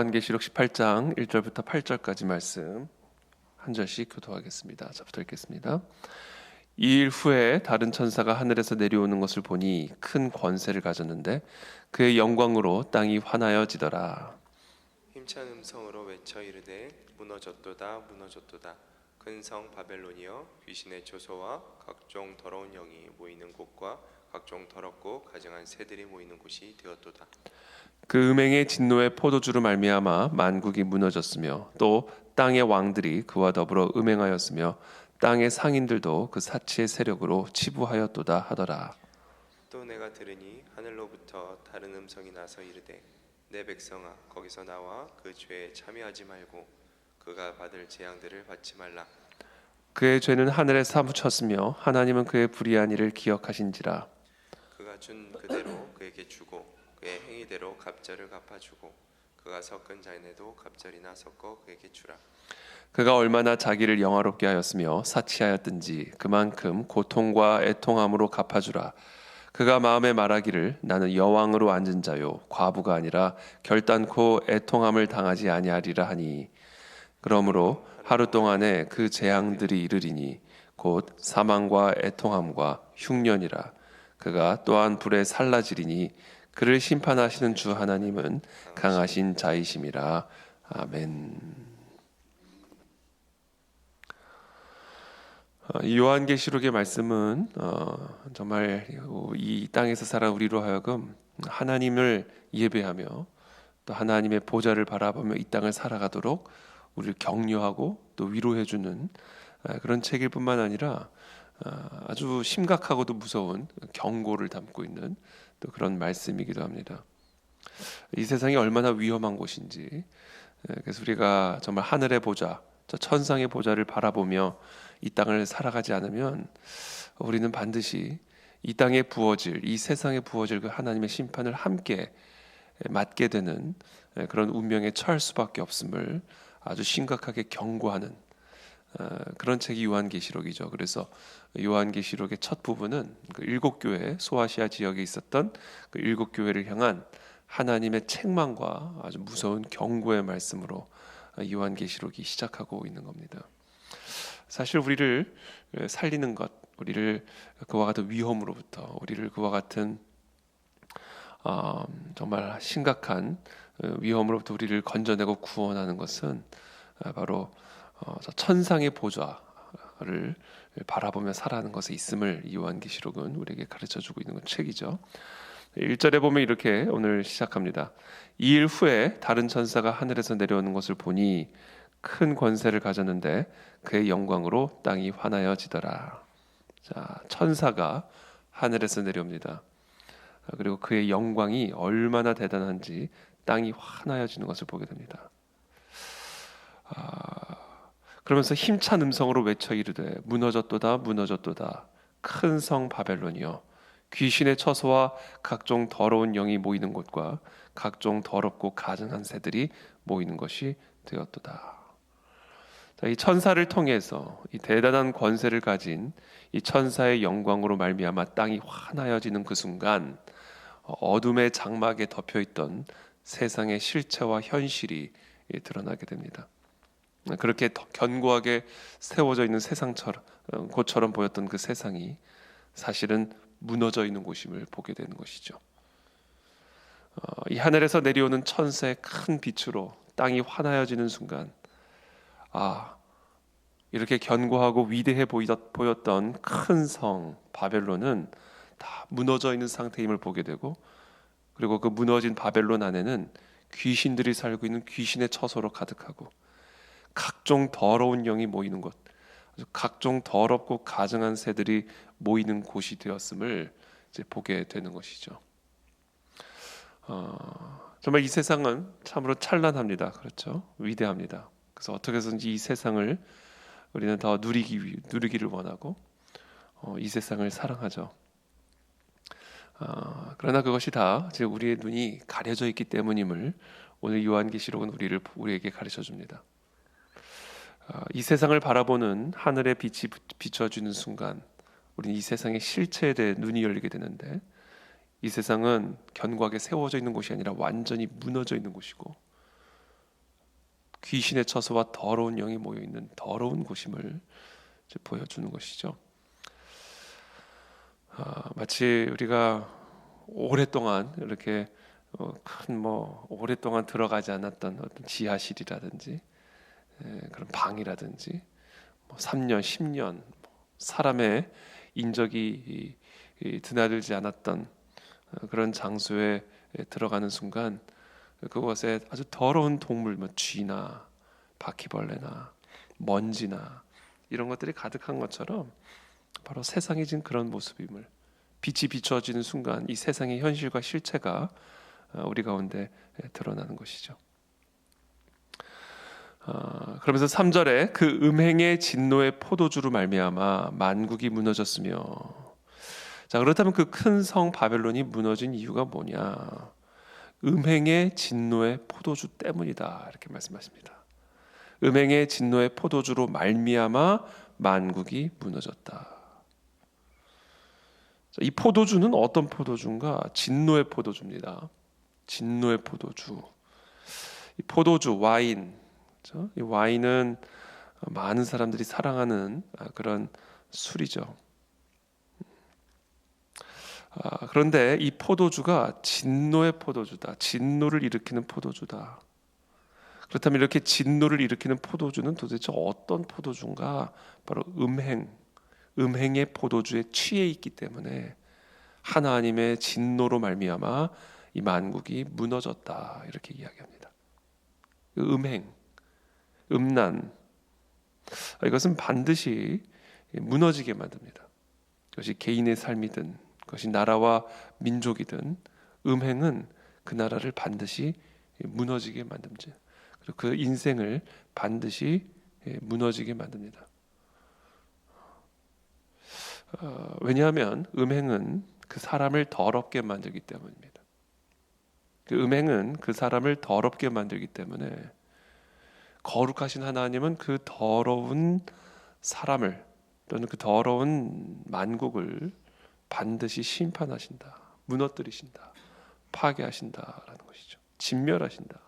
네, 요한계시록 18장 1절부터 8절까지 말씀 한 절씩 교도하겠습니다. 저부터 읽겠습니다. 이일 후에 다른 천사가 하늘에서 내려오는 것을 보니 큰 권세를 가졌는데 그의 영광으로 땅이 환하여지더라. 힘찬 음성으로 외쳐 이르되 무너졌도다 무너졌도다 큰 성 바벨론이여 귀신의 초소와 각종 더러운 영이 모이는 곳과 각종 더럽고 가증한 새들이 모이는 곳이 되었도다 그 음행의 진노의 포도주로 말미암아 만국이 무너졌으며 또 땅의 왕들이 그와 더불어 음행하였으며 땅의 상인들도 그 사치의 세력으로 치부하였도다 하더라. 또 내가 들으니 하늘로부터 다른 음성이 나서 이르되 내 백성아 거기서 나와 그 죄에 참여하지 말고 그가 받을 재앙들을 받지 말라 그의 죄는 하늘에 사무쳤으며 하나님은 그의 불의한 일을 기억하신지라. 그가 준 그대로 그에게 주고 그의 행위대로 갑절을 갚아주고 그가 섞은 잔에도 갑절이나 섞어 그에게 주라 그가 얼마나 자기를 영화롭게 하였으며 사치하였든지 그만큼 고통과 애통함으로 갚아주라. 그가 마음에 말하기를 나는 여왕으로 앉은 자요 과부가 아니라 결단코 애통함을 당하지 아니하리라 하니 그러므로 하루 동안에 그 재앙들이 이르리니 곧 사망과 애통함과 흉년이라 그가 또한 불에 살라지리니 그를 심판하시는 주 하나님은 강하신 자이심이라 아멘. 어, 이 요한계시록의 말씀은 어, 정말 이 땅에서 살아 우리로 하여금 하나님을 예배하며 또 하나님의 보좌를 바라보며 이 땅을 살아가도록 우리를 격려하고 또 위로해주는 아, 그런 책일 뿐만 아니라 아, 아주 심각하고도 무서운 경고를 담고 있는 또 그런 말씀이기도 합니다. 이 세상이 얼마나 위험한 곳인지 그래서 우리가 정말 하늘의 보좌, 저 천상의 보좌를 바라보며 이 땅을 살아가지 않으면 우리는 반드시 이 땅에 부어질 이 세상에 부어질 그 하나님의 심판을 함께 맞게 되는 그런 운명에 처할 수밖에 없음을 아주 심각하게 경고하는 어, 그런 책이 요한계시록이죠. 그래서 요한계시록의 첫 부분은 그 일곱 교회 소아시아 지역에 있었던 그 일곱 교회를 향한 하나님의 책망과 아주 무서운 경고의 말씀으로 요한계시록이 시작하고 있는 겁니다. 사실 우리를 살리는 것, 우리를 그와 같은 위험으로부터, 우리를 그와 같은 어, 정말 심각한 어, 위험으로부터 우리를 건져내고 구원하는 것은 어, 바로 어, 천상의 보좌를 바라보며 살아가는 것에 있음을 요한계시록은 우리에게 가르쳐 주고 있는 책이죠. 1절에 보면 이렇게 오늘 시작합니다. 이 일 후에 다른 천사가 하늘에서 내려오는 것을 보니 큰 권세를 가졌는데 그의 영광으로 땅이 환하여지더라. 자, 천사가 하늘에서 내려옵니다. 그리고 그의 영광이 얼마나 대단한지 땅이 환하여지는 것을 보게 됩니다. 아, 그러면서 힘찬 음성으로 외쳐 이르되 무너졌도다 무너졌도다 큰 성 바벨론이여 귀신의 처소와 각종 더러운 영이 모이는 곳과 각종 더럽고 가증한 새들이 모이는 것이 되었도다. 자, 이 천사를 통해서 이 대단한 권세를 가진 이 천사의 영광으로 말미암아 땅이 환하여지는 그 순간 어둠의 장막에 덮여 있던 세상의 실체와 현실이 드러나게 됩니다. 그렇게 견고하게 세워져 있는 세상처럼 곳처럼 보였던 그 세상이 사실은 무너져 있는 곳임을 보게 되는 것이죠. 어, 이 하늘에서 내려오는 천사의 큰 빛으로 땅이 환하여지는 순간, 아 이렇게 견고하고 위대해 보였던 큰 성 바벨론은 다 무너져 있는 상태임을 보게 되고, 그리고 그 무너진 바벨론 안에는 귀신들이 살고 있는 귀신의 처소로 가득하고 각종 더러운 영이 모이는 곳, 각종 더럽고 가증한 새들이 모이는 곳이 되었음을 이제 보게 되는 것이죠. 어, 정말 이 세상은 참으로 찬란합니다. 그렇죠? 위대합니다. 그래서 어떻게 해서든지 이 세상을 우리는 더 누리기 위, 누리기를 원하고 어, 이 세상을 사랑하죠. 어, 그러나 그것이 다 지금 우리의 눈이 가려져 있기 때문임을 오늘 요한계시록은 우리를 우리에게 가르쳐 줍니다. 어, 이 세상을 바라보는 하늘의 빛이 비춰주는 순간, 우리는 이 세상의 실체에 대해 눈이 열리게 되는데, 이 세상은 견고하게 세워져 있는 곳이 아니라 완전히 무너져 있는 곳이고, 귀신의 처소와 더러운 영이 모여 있는 더러운 곳임을 보여주는 것이죠. 아, 마치 우리가 오랫동안 이렇게 어, 큰뭐 오랫동안 들어가지 않았던 어떤 지하실이라든지 에, 그런 방이라든지 뭐 3년, 10년 사람의 인적이 드나들지 않았던 어, 그런 장소에 들어가는 순간 그곳에 아주 더러운 동물, 뭐 쥐나 바퀴벌레나 먼지나 이런 것들이 가득한 것처럼 바로 세상이 지금 그런 모습임을 빛이 비춰지는 순간 이 세상의 현실과 실체가 어, 우리 가운데 드러나는 것이죠. 어, 그러면서 3절에 그 음행의 진노의 포도주로 말미암아 만국이 무너졌으며 자 그렇다면 그 큰 성 바벨론이 무너진 이유가 뭐냐? 음행의 진노의 포도주 때문이다 이렇게 말씀하십니다. 음행의 진노의 포도주로 말미암아 만국이 무너졌다. 자, 이 포도주는 어떤 포도주인가? 진노의 포도주입니다. 진노의 포도주. 이 포도주 와인. 그렇죠? 이 와인은 많은 사람들이 사랑하는 아, 그런 술이죠. 아, 그런데 이 포도주가 진노의 포도주다. 진노를 일으키는 포도주다. 그렇다면 이렇게 진노를 일으키는 포도주는 도대체 어떤 포도주인가? 바로 음행, 음행의 포도주에 취해 있기 때문에 하나님의 진노로 말미암아 이 만국이 무너졌다 이렇게 이야기합니다. 그 음행, 음란 이것은 반드시 무너지게 만듭니다. 그것이 개인의 삶이든 그것이 나라와 민족이든 음행은 그 나라를 반드시 무너지게 만듭니다. 그리고 그 인생을 반드시 무너지게 만듭니다. 어, 왜냐하면 음행은 그 사람을 더럽게 만들기 때문입니다. 그 음행은 그 사람을 더럽게 만들기 때문에 거룩하신 하나님은 그 더러운 사람을 또는 그 더러운 만국을 반드시 심판하신다, 무너뜨리신다, 파괴하신다라는 것이죠. 진멸하신다.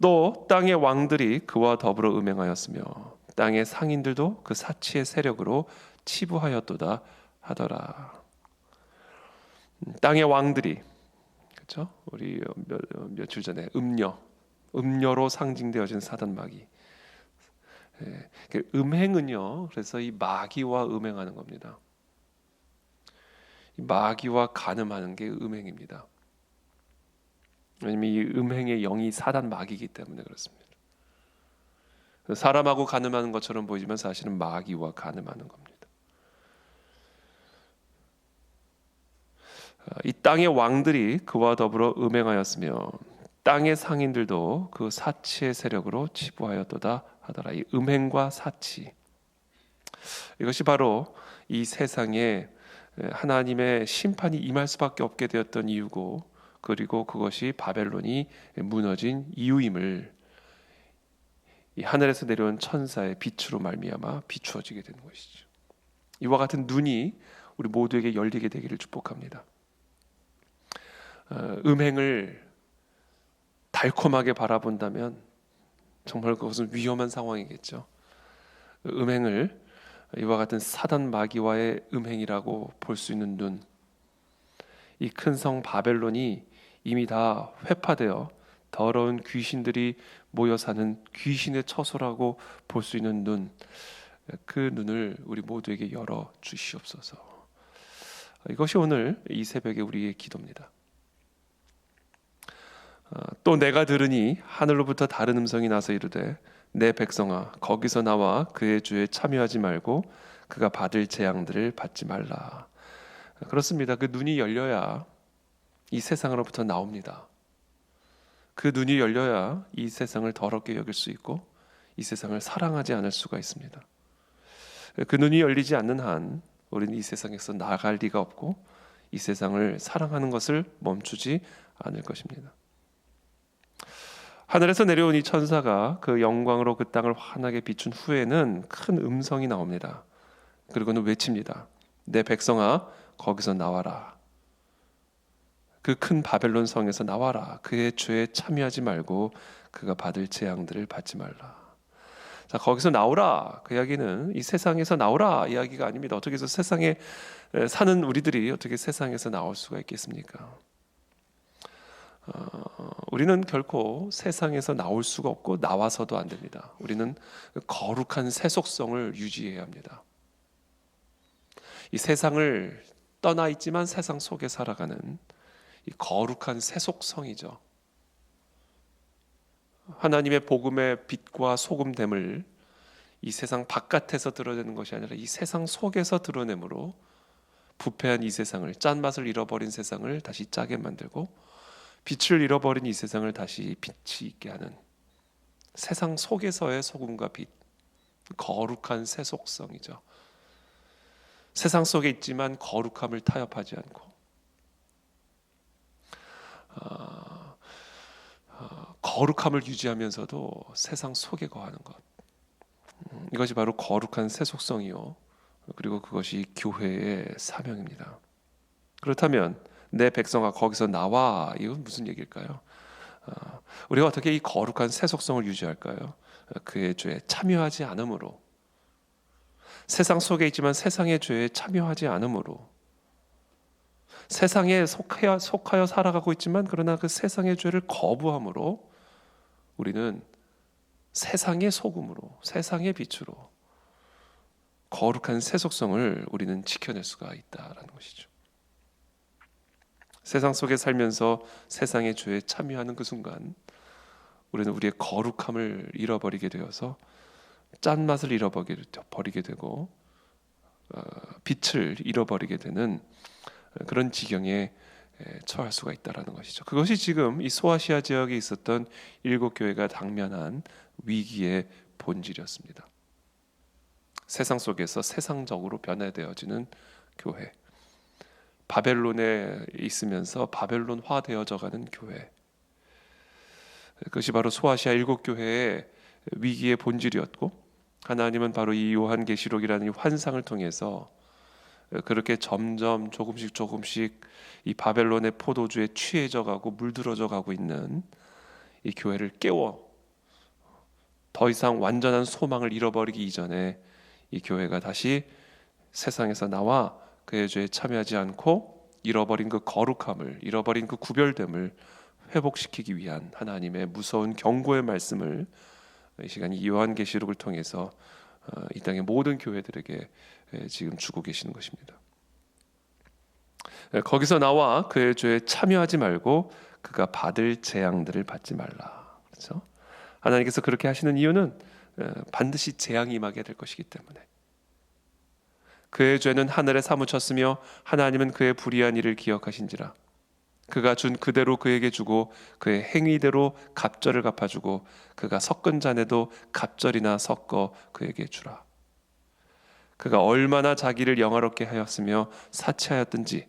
또 땅의 왕들이 그와 더불어 음행하였으며 땅의 상인들도 그 사치의 세력으로 치부하였도다 하더라. 음, 땅의 왕들이 그렇죠? 우리 몇, 며칠 전에 음녀, 음녀로 상징되어진 사단 마귀. 예, 그 음행은요. 그래서 이 마귀와 음행하는 겁니다. 이 마귀와 간음하는 게 음행입니다. 왜냐면 이 음행의 영이 사단 마귀이기 때문에 그렇습니다. 사람하고 간음하는 것처럼 보이지만 사실은 마귀와 간음하는 겁니다. 이 땅의 왕들이 그와 더불어 음행하였으며 땅의 상인들도 그 사치의 세력으로 치부하였도다 하더라. 이 음행과 사치 이것이 바로 이 세상에 하나님의 심판이 임할 수밖에 없게 되었던 이유고 그리고 그것이 바벨론이 무너진 이유임을 이 하늘에서 내려온 천사의 빛으로 말미암아 비추어지게 되는 것이죠. 이와 같은 눈이 우리 모두에게 열리게 되기를 축복합니다. 어, 음행을 달콤하게 바라본다면 정말 그것은 위험한 상황이겠죠. 음행을 이와 같은 사단 마귀와의 음행이라고 볼 수 있는 눈, 이 큰 성 바벨론이 이미 다 회파되어 더러운 귀신들이 모여 사는 귀신의 처소라고 볼 수 있는 눈, 그 눈을 우리 모두에게 열어 주시옵소서. 이것이 오늘 이 새벽에 우리의 기도입니다. 어, 또 내가 들으니 하늘로부터 다른 음성이 나서 이르되 내 백성아 거기서 나와 그의 주에 참여하지 말고 그가 받을 재앙들을 받지 말라. 그렇습니다. 그 눈이 열려야 이 세상으로부터 나옵니다. 그 눈이 열려야 이 세상을 더럽게 여길 수 있고 이 세상을 사랑하지 않을 수가 있습니다. 그 눈이 열리지 않는 한 우리는 이 세상에서 나갈 리가 없고 이 세상을 사랑하는 것을 멈추지 않을 것입니다. 하늘에서 내려온 이 천사가 그 영광으로 그 땅을 환하게 비춘 후에는 큰 음성이 나옵니다. 그리고는 외칩니다. 내 백성아 거기서 나와라. 그 큰 바벨론 성에서 나와라. 그의 죄에 참여하지 말고 그가 받을 재앙들을 받지 말라. 자 거기서 나오라 그 이야기는 이 세상에서 나오라 이야기가 아닙니다. 어떻게 해서 세상에 에, 사는 우리들이 어떻게 세상에서 나올 수가 있겠습니까? 어, 우리는 결코 세상에서 나올 수가 없고 나와서도 안 됩니다. 우리는 거룩한 세속성을 유지해야 합니다. 이 세상을 떠나 있지만 세상 속에 살아가는 이 거룩한 세속성이죠. 하나님의 복음의 빛과 소금됨을 이 세상 바깥에서 드러내는 것이 아니라 이 세상 속에서 드러내므로 부패한 이 세상을 짠맛을 잃어버린 세상을 다시 짜게 만들고 빛을 잃어버린 이 세상을 다시 빛이 있게 하는 세상 속에서의 소금과 빛 거룩한 세속성이죠. 세상 속에 있지만 거룩함을 타협하지 않고 거룩함을 유지하면서도 세상 속에 거하는 것 음, 이것이 바로 거룩한 세속성이요 그리고 그것이 교회의 사명입니다. 그렇다면 내 백성아 거기서 나와 이건 무슨 얘기일까요? 아, 우리가 어떻게 이 거룩한 세속성을 유지할까요? 그의 죄에 참여하지 않으므로 세상 속에 있지만 세상의 죄에 참여하지 않으므로 세상에 속하여, 속하여 살아가고 있지만 그러나 그 세상의 죄를 거부함으로 우리는 세상의 소금으로 세상의 빛으로 거룩한 세속성을 우리는 지켜낼 수가 있다라는 것이죠. 세상 속에 살면서 세상의 죄에 참여하는 그 순간 우리는 우리의 거룩함을 잃어버리게 되어서 짠 맛을 잃어버리게 되고 어, 빛을 잃어버리게 되는 그런 지경에 처할 수가 있다라는 것이죠. 그것이 지금 이 소아시아 지역에 있었던 일곱 교회가 당면한 위기의 본질이었습니다. 세상 속에서 세상적으로 변화되어지는 교회. 바벨론에 있으면서 바벨론화 되어져가는 교회. 그것이 바로 소아시아 일곱 교회의 위기의 본질이었고 하나님은 바로 이 요한계시록이라는 이 환상을 통해서 그렇게 점점 조금씩 조금씩 이 바벨론의 포도주에 취해져 가고 물들어져 가고 있는 이 교회를 깨워 더 이상 완전한 소망을 잃어버리기 이전에 이 교회가 다시 세상에서 나와 그의 죄에 참여하지 않고 잃어버린 그 거룩함을 잃어버린 그 구별됨을 회복시키기 위한 하나님의 무서운 경고의 말씀을 이 시간 이 요한계시록을 통해서 어, 이 땅의 모든 교회들에게 지금 주고 계시는 것입니다. 거기서 나와 그의 죄에 참여하지 말고 그가 받을 재앙들을 받지 말라. 그렇죠? 하나님께서 그렇게 하시는 이유는 반드시 재앙이 임하게 될 것이기 때문에 그의 죄는 하늘에 사무쳤으며 하나님은 그의 불의한 일을 기억하신지라 그가 준 그대로 그에게 주고 그의 행위대로 갑절을 갚아주고 그가 섞은 잔에도 갑절이나 섞어 그에게 주라. 그가 얼마나 자기를 영화롭게 하였으며 사치하였든지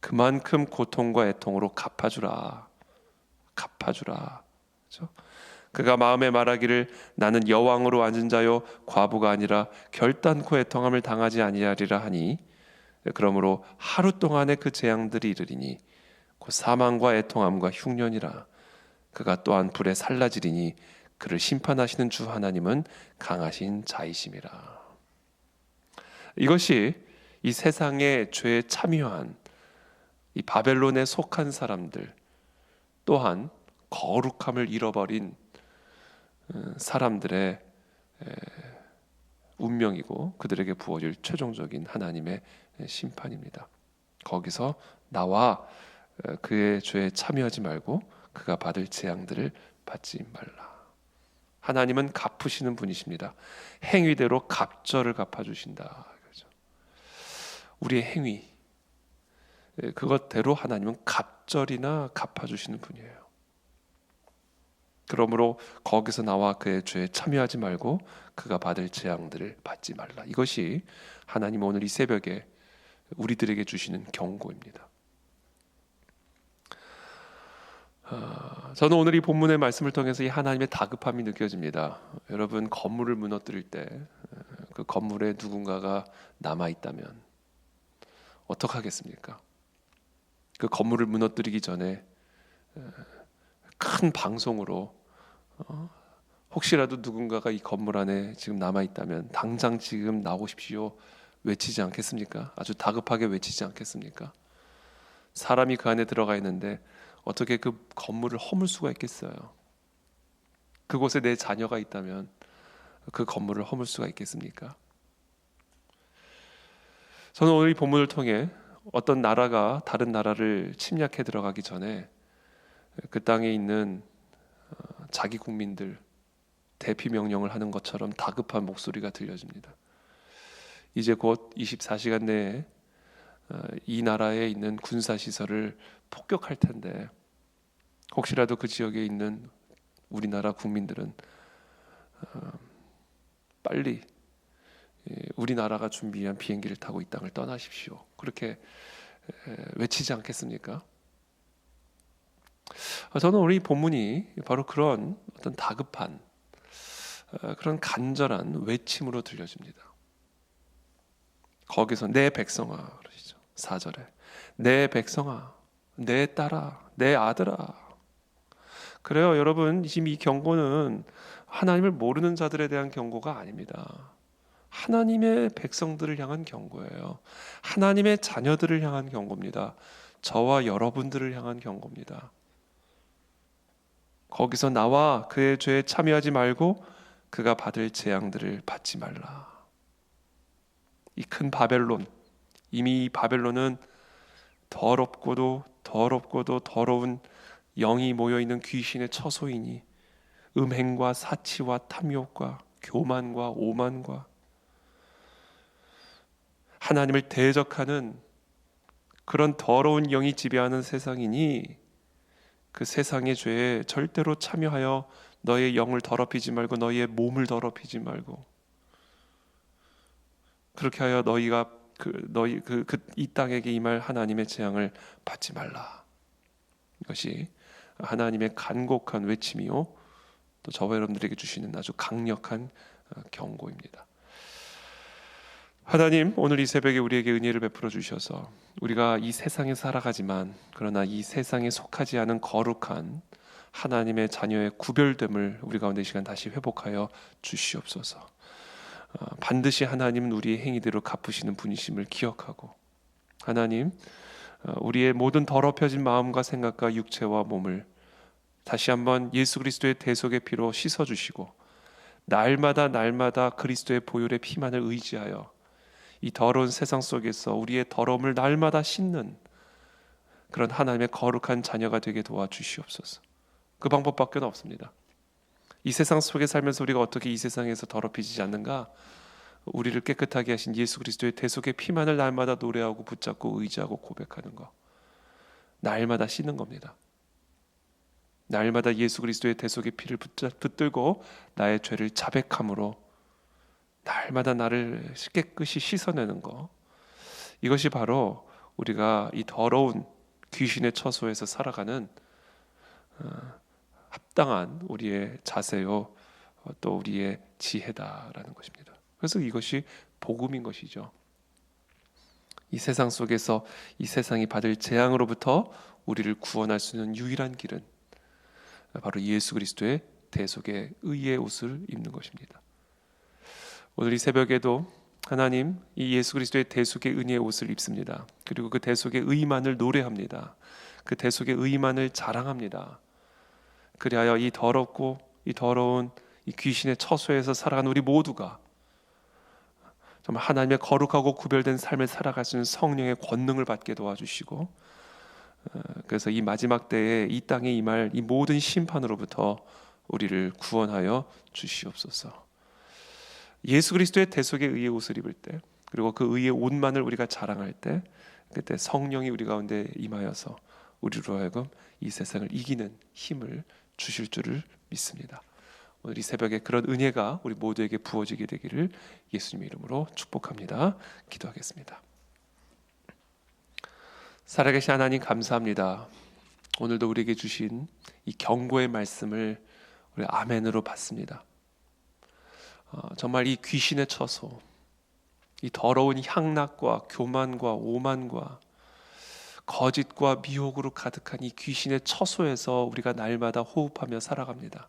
그만큼 고통과 애통으로 갚아주라. 갚아주라. 그렇죠? 그가 마음에 말하기를 나는 여왕으로 앉은 자요 과부가 아니라 결단코 애통함을 당하지 아니하리라 하니 그러므로 하루 동안의 그 재앙들이 이르리니 곧 사망과 애통함과 흉년이라 그가 또한 불에 살라지리니 그를 심판하시는 주 하나님은 강하신 자이심이라 이것이 이 세상의 죄에 참여한 이 바벨론에 속한 사람들 또한 거룩함을 잃어버린 어, 사람들의 운명이고 그들에게 부어질 최종적인 하나님의 심판입니다. 거기서 나와 어, 그의 죄에 참여하지 말고 그가 받을 재앙들을 받지 말라. 하나님은 갚으시는 분이십니다. 행위대로 갑절을 갚아주신다. 그렇죠. 우리의 행위 그것대로 하나님은 갑절이나 갚아주시는 분이에요. 그러므로 거기서 나와 그의 죄에 참여하지 말고 그가 받을 재앙들을 받지 말라. 이것이 하나님 오늘 이 새벽에 우리들에게 주시는 경고입니다. 어, 저는 오늘 이 본문의 말씀을 통해서 이 하나님의 다급함이 느껴집니다. 여러분 건물을 무너뜨릴 때 그 건물에 누군가가 남아 있다면 어떡하겠습니까? 그 건물을 무너뜨리기 전에 어, 큰 방송으로 어, 혹시라도 누군가가 이 건물 안에 지금 남아 있다면 당장 지금 나오십시오 외치지 않겠습니까? 아주 다급하게 외치지 않겠습니까? 사람이 그 안에 들어가 있는데 어떻게 그 건물을 허물 수가 있겠어요? 그곳에 내 자녀가 있다면 그 건물을 허물 수가 있겠습니까? 저는 오늘 이 본문을 통해 어떤 나라가 다른 나라를 침략해 들어가기 전에 그 땅에 있는 어, 자기 국민들 대피 명령을 하는 것처럼 다급한 목소리가 들려집니다. 이제 곧 24시간 내에 어, 이 나라에 있는 군사 시설을 폭격할 텐데 혹시라도 그 지역에 있는 우리나라 국민들은 어, 빨리 예, 우리나라가 준비한 비행기를 타고 이 땅을 떠나십시오. 그렇게 에, 외치지 않겠습니까? 아, 저는 이 본문이 바로 그런 어떤 다급한 어, 그런 간절한 외침으로 들려집니다. 거기서 내 백성아 그러시죠. 4절에 내 백성아 내 딸아 내 아들아 그래요 여러분 지금 이 경고는 하나님을 모르는 자들에 대한 경고가 아닙니다. 하나님의 백성들을 향한 경고예요. 하나님의 자녀들을 향한 경고입니다. 저와 여러분들을 향한 경고입니다. 거기서 나와 그의 죄에 참여하지 말고 그가 받을 재앙들을 받지 말라. 이 큰 바벨론 이미 이 바벨론은 더럽고도 더럽고도 더러운 영이 모여 있는 귀신의 처소이니 음행과 사치와 탐욕과 교만과 오만과 하나님을 대적하는 그런 더러운 영이 지배하는 세상이니 그 세상의 죄에 절대로 참여하여 너의 영을 더럽히지 말고 너의 몸을 더럽히지 말고 그렇게 하여 너희가 그 너희 그 이 땅에게 임할 하나님의 재앙을 받지 말라. 이것이 하나님의 간곡한 외침이요 또 저와 여러분들에게 주시는 아주 강력한 어, 경고입니다. 하나님 오늘 이 새벽에 우리에게 은혜를 베풀어 주셔서 우리가 이 세상에 살아가지만 그러나 이 세상에 속하지 않은 거룩한 하나님의 자녀의 구별됨을 우리 가운데 이 시간 다시 회복하여 주시옵소서. 어, 반드시 하나님은 우리의 행위대로 갚으시는 분이심을 기억하고 하나님 어, 우리의 모든 더럽혀진 마음과 생각과 육체와 몸을 다시 한번 예수 그리스도의 대속의 피로 씻어 주시고 날마다 날마다 그리스도의 보혈의 피만을 의지하여 이 더러운 세상 속에서 우리의 더러움을 날마다 씻는 그런 하나님의 거룩한 자녀가 되게 도와주시옵소서. 그 방법밖에 없습니다. 이 세상 속에 살면서 우리가 어떻게 이 세상에서 더럽히지 않는가? 우리를 깨끗하게 하신 예수 그리스도의 대속의 피만을 날마다 노래하고 붙잡고 의지하고 고백하는 거. 날마다 씻는 겁니다. 날마다 예수 그리스도의 대속의 피를 붙들고 나의 죄를 자백함으로 날마다 나를 깨끗이 씻어내는 거. 이것이 바로 우리가 이 더러운 귀신의 처소에서 살아가는 어, 합당한 우리의 자세요, 어, 또 우리의 지혜다라는 것입니다. 그래서 이것이 복음인 것이죠. 이 세상 속에서 이 세상이 받을 재앙으로부터 우리를 구원할 수 있는 유일한 길은 바로 예수 그리스도의 대속의 의의 옷을 입는 것입니다. 오늘 이 새벽에도 하나님 이 예수 그리스도의 대속의 은혜의 옷을 입습니다. 그리고 그 대속의 의만을 노래합니다. 그 대속의 의만을 자랑합니다. 그리하여 이 더럽고 이 더러운 이 귀신의 처소에서 살아간 우리 모두가 정말 하나님의 거룩하고 구별된 삶을 살아갈 수 있는 성령의 권능을 받게 도와주시고 어, 그래서 이 마지막 때에 이 땅에 임할 이 모든 심판으로부터 우리를 구원하여 주시옵소서. 예수 그리스도의 대속의 의의 옷을 입을 때 그리고 그 의의 옷만을 우리가 자랑할 때 그때 성령이 우리 가운데 임하여서 우리로 하여금 이 세상을 이기는 힘을 주실 줄을 믿습니다. 오늘 이 새벽에 그런 은혜가 우리 모두에게 부어지게 되기를 예수님 이름으로 축복합니다. 기도하겠습니다. 살아계신 하나님 감사합니다. 오늘도 우리에게 주신 이 경고의 말씀을 우리 아멘으로 받습니다. 어, 정말 이 귀신의 처소, 이 더러운 향락과 교만과 오만과 거짓과 미혹으로 가득한 이 귀신의 처소에서 우리가 날마다 호흡하며 살아갑니다.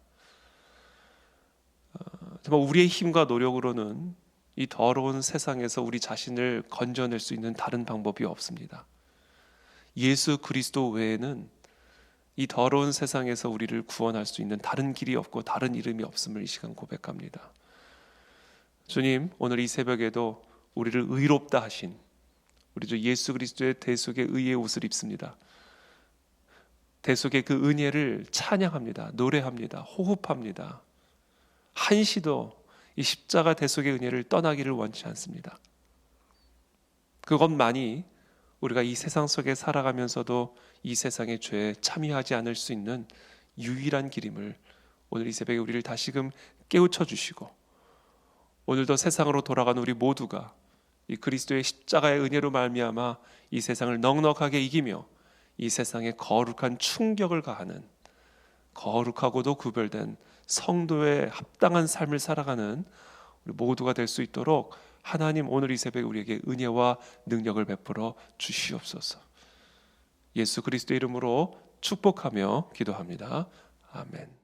어, 정말 우리의 힘과 노력으로는 이 더러운 세상에서 우리 자신을 건져낼 수 있는 다른 방법이 없습니다. 예수 그리스도 외에는 이 더러운 세상에서 우리를 구원할 수 있는 다른 길이 없고 다른 이름이 없음을 이 시간 고백합니다. 주님, 오늘 이 새벽에도 우리를 의롭다 하신 우리 주 예수 그리스도의 대속의 의의 옷을 입습니다. 대속의 그 은혜를 찬양합니다. 노래합니다. 호흡합니다. 한시도 이 십자가 대속의 은혜를 떠나기를 원치 않습니다. 그것만이 우리가 이 세상 속에 살아가면서도 이 세상의 죄에 참여하지 않을 수 있는 유일한 길임을 오늘 이 새벽에 우리를 다시금 깨우쳐 주시고 오늘도 세상으로 돌아가는 우리 모두가 이 그리스도의 십자가의 은혜로 말미암아 이 세상을 넉넉하게 이기며 이 세상에 거룩한 충격을 가하는 거룩하고도 구별된 성도의 합당한 삶을 살아가는 우리 모두가 될 수 있도록 하나님 오늘 이 새벽에 우리에게 은혜와 능력을 베풀어 주시옵소서. 예수 그리스도 이름으로 축복하며 기도합니다. 아멘.